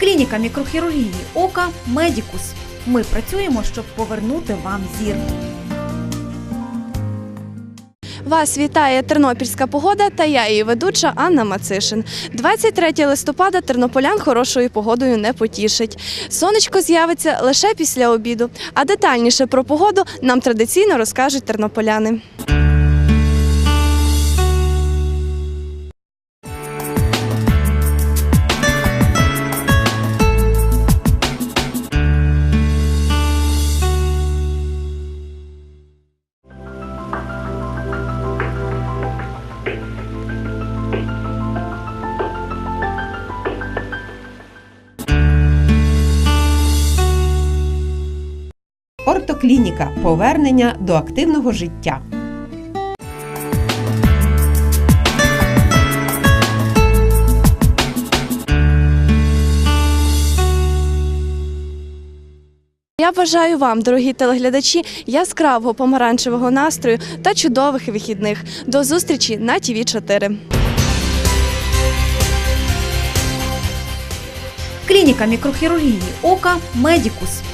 Клініка мікрохірургії ока Медікус. Ми працюємо, щоб повернути вам зір. Вас вітає тернопільська погода та я її ведуча Анна Мацишин. 23 листопада тернополян хорошою погодою не потішить. Сонечко з'явиться лише після обіду, а детальніше про погоду нам традиційно розкажуть тернополяни. Ортоклініка повернення до активного життя. Я бажаю вам, дорогі телеглядачі, яскравого помаранчевого настрою та чудових вихідних. До зустрічі на ТІВІ 4 Клініка мікрохірургії ока Медікус.